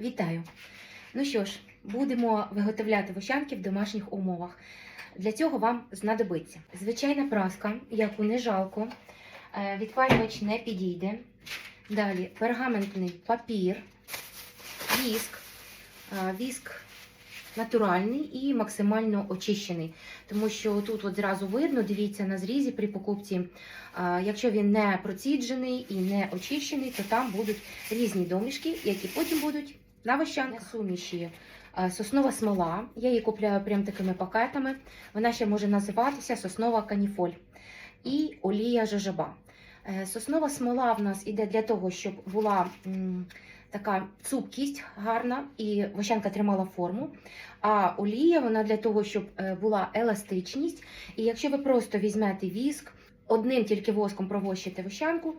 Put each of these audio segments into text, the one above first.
Вітаю! Ну що ж, будемо виготовляти вощанки в домашніх умовах. Для цього вам знадобиться звичайна праска, яку не жалко, е, відпалювач не підійде. Далі пергаментний папір, віск, е, віск натуральний і максимально очищений. Тому що тут от зразу видно, дивіться на зрізі при покупці. е, Якщо він не проціджений і не очищений, то там будуть різні домішки, які потім будуть на вощанках. суміші. е, Соснова смола. Я її купляю прям такими пакетами. Вона ще може називатися соснова каніфоль. І олія жожоба. Е, Соснова смола в нас іде для того, щоб була м, така цупкість гарна і вощанка тримала форму. А олія вона для того, щоб е, була еластичність. І якщо ви просто візьмете віск, одним тільки воском провощите вощанку,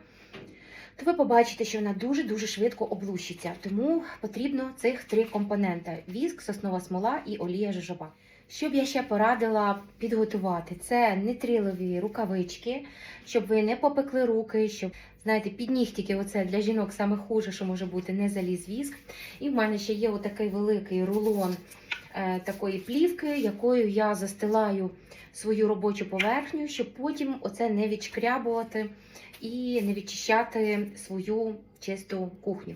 то ви побачите, що вона дуже-дуже швидко облущиться. Тому потрібно цих три компоненти: віск, соснова смола і олія жожоба. Що б я ще порадила підготувати? Це нитрилові рукавички, щоб ви не попекли руки, щоб знаєте, під нігтики, оце для жінок саме хуже, що може бути, не заліз віск. І в мене ще є отакий великий рулон такої плівки, якою я застилаю свою робочу поверхню, щоб потім оце не відшкрябувати і не відчищати свою чисту кухню.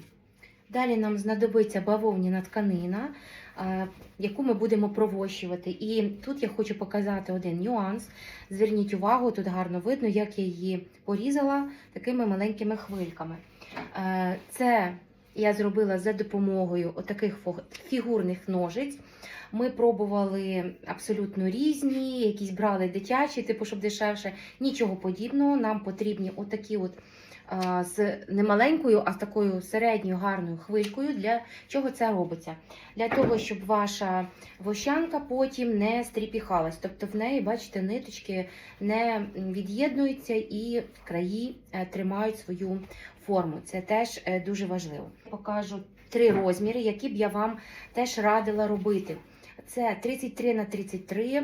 Далі нам знадобиться бавовняна тканина, е, яку ми будемо провощувати. І тут я хочу показати один нюанс. Зверніть увагу, тут гарно видно, як я її порізала такими маленькими хвильками. Е, Це я зробила за допомогою отаких фігурних ножиць. Ми пробували абсолютно різні, якісь брали дитячі, типу, щоб дешевше. Нічого подібного. Нам потрібні отакі от з не маленькою, а з такою середньою гарною хвилькою. Для чого це робиться? Для того, щоб ваша вощанка потім не стріпіхалась. Тобто в неї, бачите, ниточки не від'єднуються і краї е, тримають свою форму. Це теж е, дуже важливо. Покажу три розміри, які б я вам теж радила робити. Це 33 на 33.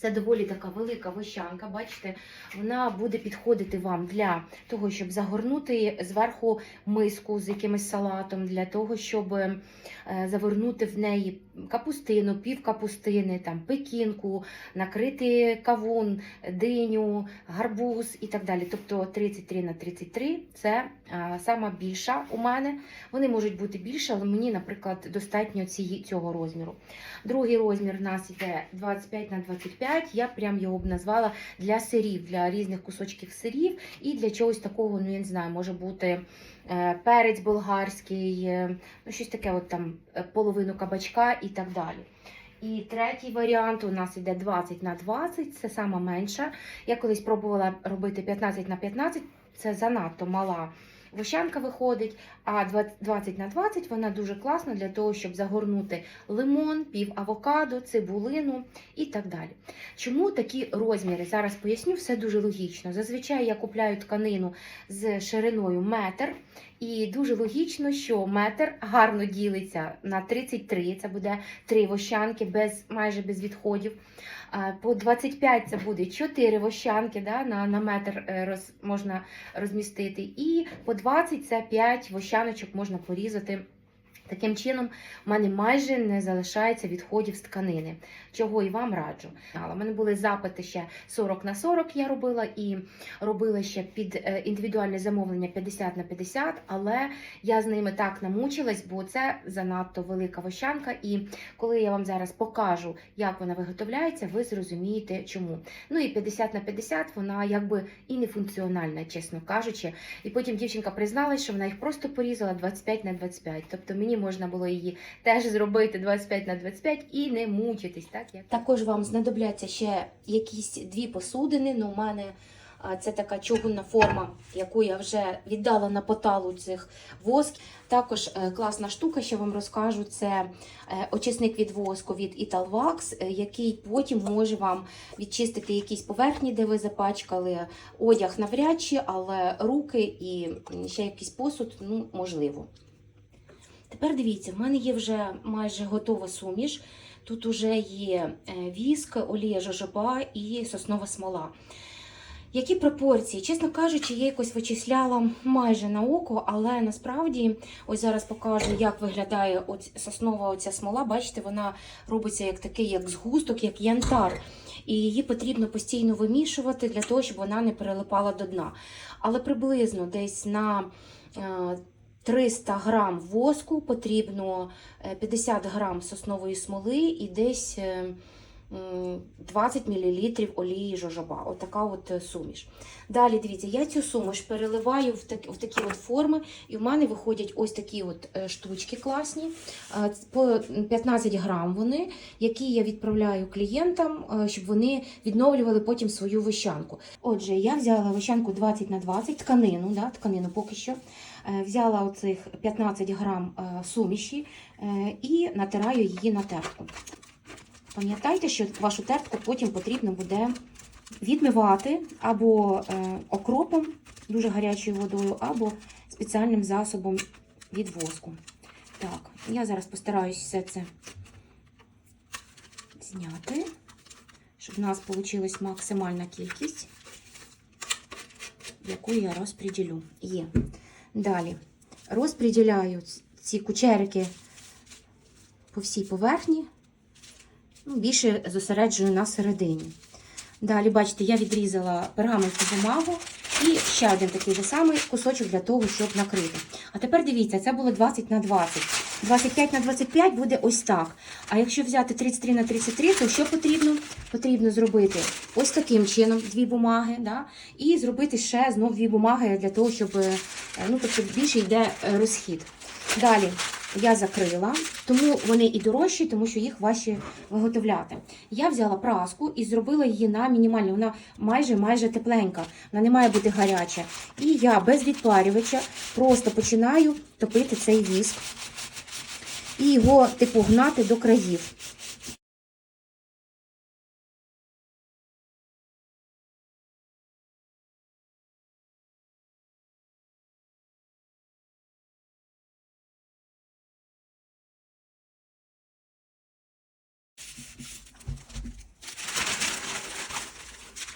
Це доволі така велика вощанка, бачите, вона буде підходити вам для того, щоб загорнути зверху миску з якимось салатом, для того, щоб е, завернути в неї капустину, пів капустини, там пекінку, накрити кавун, диню, гарбуз і так далі. Тобто 33 на 33 це е, сама більша у мене. Вони можуть бути більше, але мені, наприклад, достатньо цієї, цього розміру. Другий розмір у нас йде 25 на 25. Я прям його б назвала для сирів, для різних кусочків сирів і для чогось такого, ну я не знаю, може бути перець болгарський, е, ну щось таке, от там е, половину кабачка і так далі. І третій варіант у нас йде 20 на 20, це сама менша. Я колись пробувала робити 15 на 15, це занадто мала вощанка виходить, а 20 на 20 вона дуже класна для того, щоб загорнути лимон, пів авокадо, цибулину і так далі. Чому такі розміри? Зараз поясню, все дуже логічно. Зазвичай я купляю тканину з шириною метр, і дуже логічно, що метр гарно ділиться на 33, це буде три вощанки без, майже без відходів. По 25 це буде 4 вощанки да, на, на метр е, роз, можна розмістити. І по 20 це 5 вощаночок можна порізати. Таким чином, в мене майже не залишається відходів з тканини, чого і вам раджу. Але в мене були запити ще 40 на 40 я робила і робила ще під е, індивідуальне замовлення 50 на 50, але я з ними так намучилась, бо це занадто велика вощанка. І коли я вам зараз покажу, як вона виготовляється, ви зрозумієте чому. Ну і 50 на 50 вона якби і не функціональна, чесно кажучи. І потім дівчинка призналась, що вона їх просто порізала 25 на 25. Тобто мені можна було її теж зробити 25 на 25 і не мучитись. Так як також вам знадобляться ще якісь дві посудини. Ну, у мене це така чугунна форма, яку я вже віддала на поталу цих воск. Також е, класна штука, що вам розкажу, це е, очисник від воску від Italvax, е, який потім може вам відчистити якісь поверхні, де ви запачкали одяг навряд чи, але руки і ще якийсь посуд, ну, можливо. Тепер дивіться, в мене є вже майже готова суміш. Тут уже є е, віск, олія жожоба і соснова смола. Які пропорції? Чесно кажучи, я якось вичисляла майже на око, але насправді, ось зараз покажу, як виглядає оць- соснова оця смола. Бачите, вона робиться як такий, як згусток, як янтар. І її потрібно постійно вимішувати для того, щоб вона не перелипала до дна. Але приблизно десь на е, 300 грам воску потрібно е, 50 грам соснової смоли і десь. е, 20 мл олії жожоба. Отака от е, суміш. Далі дивіться, я цю суміш переливаю в, так, в такі от форми, і в мене виходять ось такі от е, штучки класні, е, по 15 грам вони, які я відправляю клієнтам, е, щоб вони відновлювали потім свою вищанку. Отже, я взяла вищанку 20 на 20 тканину, да, тканину поки що. Е, Взяла оцих 15 грам е, суміші е, і натираю її на тертку. Пам'ятайте, що вашу тертку потім потрібно буде відмивати або окропом, дуже гарячою водою, або спеціальним засобом від воску. Так, я зараз постараюсь все це зняти, щоб в нас вийшла максимальна кількість, яку я розподілю. Є. Далі. Розподіляю ці кучерики по всій поверхні. Ну, більше зосереджую на середині. Далі, бачите, я відрізала пергаментну бумагу і ще один такий же самий кусочок для того, щоб накрити. А тепер дивіться, це було 20 на 20. 25 на 25 буде ось так. А якщо взяти 33 на 33, то що потрібно? Потрібно зробити ось таким чином дві бумаги, да? і зробити ще знов дві бумаги для того, щоб е, ну, тобто більше йде е, розхід. Далі я закрила, тому вони і дорожчі, тому що їх важче виготовляти. Я взяла праску і зробила її на мінімальну, вона майже майже тепленька, вона не має бути гаряча. І я без відпарювача просто починаю топити цей віск і його типу гнати до країв.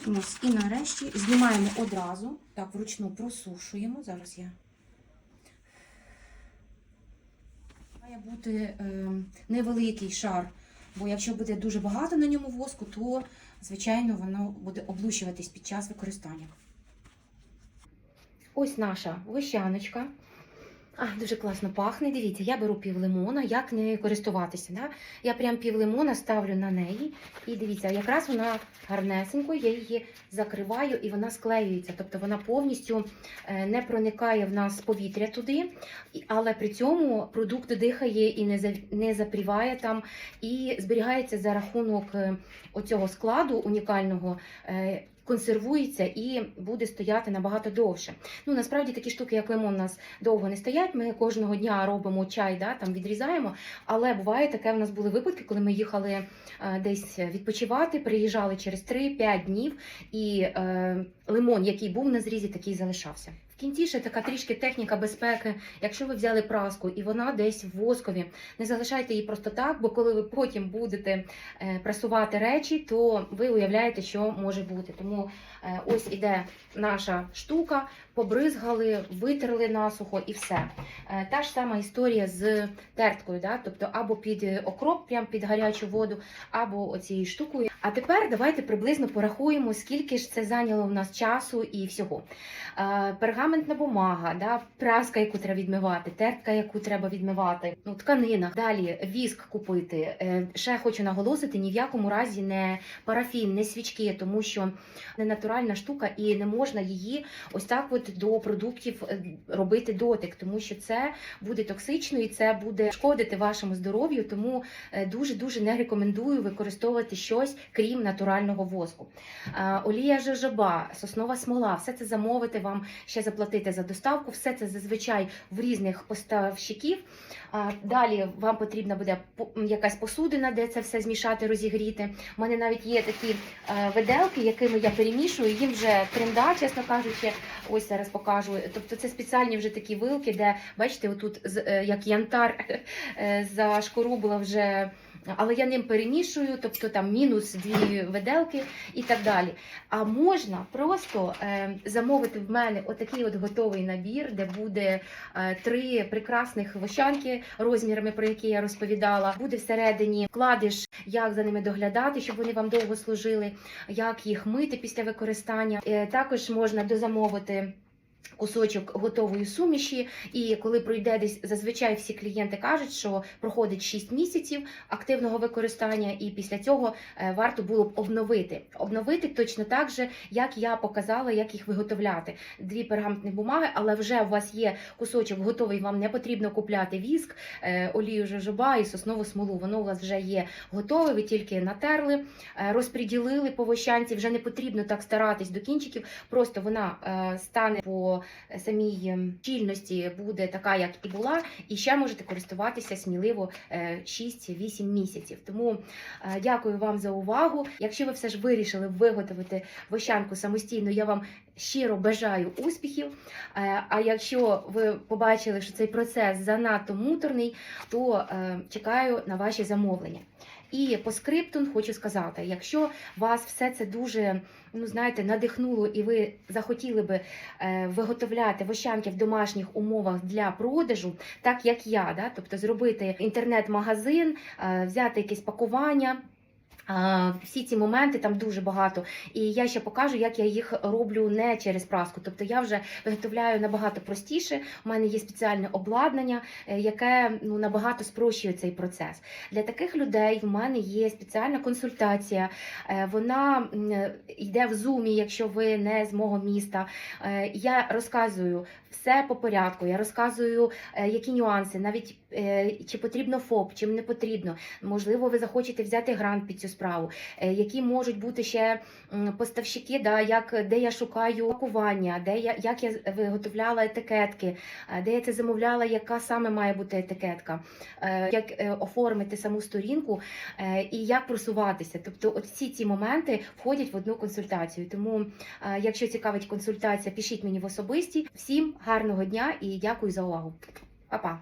Ось, і нарешті знімаємо одразу. Так, вручну просушуємо. Зараз я. Має бути е, невеликий шар, бо якщо буде дуже багато на ньому воску, то, звичайно, воно буде облущуватись під час використання. Ось наша вищаночка. А, дуже класно пахне. Дивіться, я беру пів лимона, як не користуватися. Да? Я прям пів лимона ставлю на неї. І дивіться, якраз вона гарнесенько, я її закриваю і вона склеюється. Тобто вона повністю е, не проникає в нас повітря туди, але при цьому продукт дихає і не, за- не запріває там, і зберігається за рахунок е, оцього складу унікального. Консервується і буде стояти набагато довше. Ну насправді такі штуки, як лимон, у нас довго не стоять. Ми кожного дня робимо чай, да, там відрізаємо. Але буває таке, У нас були випадки, коли ми їхали е, десь відпочивати, приїжджали через 3-5 днів, і е, лимон, який був на зрізі, такий залишався. Кінці ще така трішки техніка безпеки. Якщо ви взяли праску і вона десь в воскові, не залишайте її просто так, бо коли ви потім будете е, прасувати речі, то ви уявляєте, що може бути. Тому ось іде наша штука, побризгали, витерли насухо і все. Е, Та ж сама історія з терткою, да? тобто або під е, окроп, прямо під гарячу воду, або оцією штукою. А тепер давайте приблизно порахуємо, скільки ж це зайняло в нас часу і всього. Е, Пергаментна бумага, да? праска, яку треба відмивати, тертка, яку треба відмивати, ну, тканина. Далі віск купити. Е, Ще хочу наголосити: ні в якому разі не парафін, не свічки, тому що не натуральна штука, і не можна її ось так от до продуктів е, робити дотик, тому що це буде токсично і це буде шкодити вашому здоров'ю. Тому дуже дуже не рекомендую використовувати щось крім натурального воску. Е, Олія жожоба, соснова смола, все це замовити вам ще заплатити за доставку. Все це зазвичай в різних поставщиків. Далі вам потрібна буде якась посудина, де це все змішати, розігріти. У мене навіть є такі е, виделки, якими я перемішую. Їм вже тренда, чесно кажучи, ось зараз покажу. Тобто це спеціальні вже такі вилки, де бачите, отут е, як янтар е, за шкору була вже але я ним перемішую, тобто там мінус дві виделки і так далі. А можна просто е, замовити в мене отакий от готовий набір, де буде е, три прекрасних вощанки розмірами, про які я розповідала. Буде всередині вкладиш, як за ними доглядати, щоб вони вам довго служили, як їх мити після використання. Е, також можна дозамовити. Кусочок готової суміші, і коли пройде десь зазвичай всі клієнти кажуть, що проходить 6 місяців активного використання, і після цього е, варто було б обновити. Обновити точно так же, як я показала, як їх виготовляти. Дві пергаментні бумаги, але вже у вас є кусочок готовий, вам не потрібно купляти віск, е, олію жожоба і соснову смолу. Воно у вас вже є готове, ви тільки натерли, е, розподілили по вощанці. Вже не потрібно так старатись до кінчиків. Просто вона стане по самій ем, щільності, буде така, як і була, і ще можете користуватися сміливо е, 6-8 місяців. Тому е, дякую вам за увагу. Якщо ви все ж вирішили виготовити вощанку самостійно, я вам щиро бажаю успіхів. Е, А якщо ви побачили, що цей процес занадто муторний, то е, чекаю на ваші замовлення. І по скриптум хочу сказати: якщо вас все це дуже ну знаєте надихнуло, і ви захотіли би е, виготовляти вощанки в домашніх умовах для продажу, так як я, да? тобто зробити інтернет-магазин, е, взяти якісь пакування. Всі ці моменти там дуже багато, і я ще покажу, як я їх роблю не через праску. Тобто я вже виготовляю набагато простіше. У мене є спеціальне обладнання, е, яке ну набагато спрощує цей процес. Для таких людей в мене є спеціальна консультація. Е, Вона е, йде в зумі, якщо ви не з мого міста. Я розказую все по порядку. Я розказую, е, які нюанси, навіть е, чи потрібно ФОП, чим не потрібно. Можливо, ви захочете взяти грант під цю справу. Е, Які можуть бути ще поставщики, да, як де я шукаю пакування, де я як я виготовляла етикетки, де я це замовляла, яка саме має бути етикетка, як оформити саму сторінку і як просуватися. Тобто, от всі ці моменти входять в одну консультацію. Тому, якщо цікавить консультація, пишіть мені в особисті. Всім гарного дня і дякую за увагу. Па-па!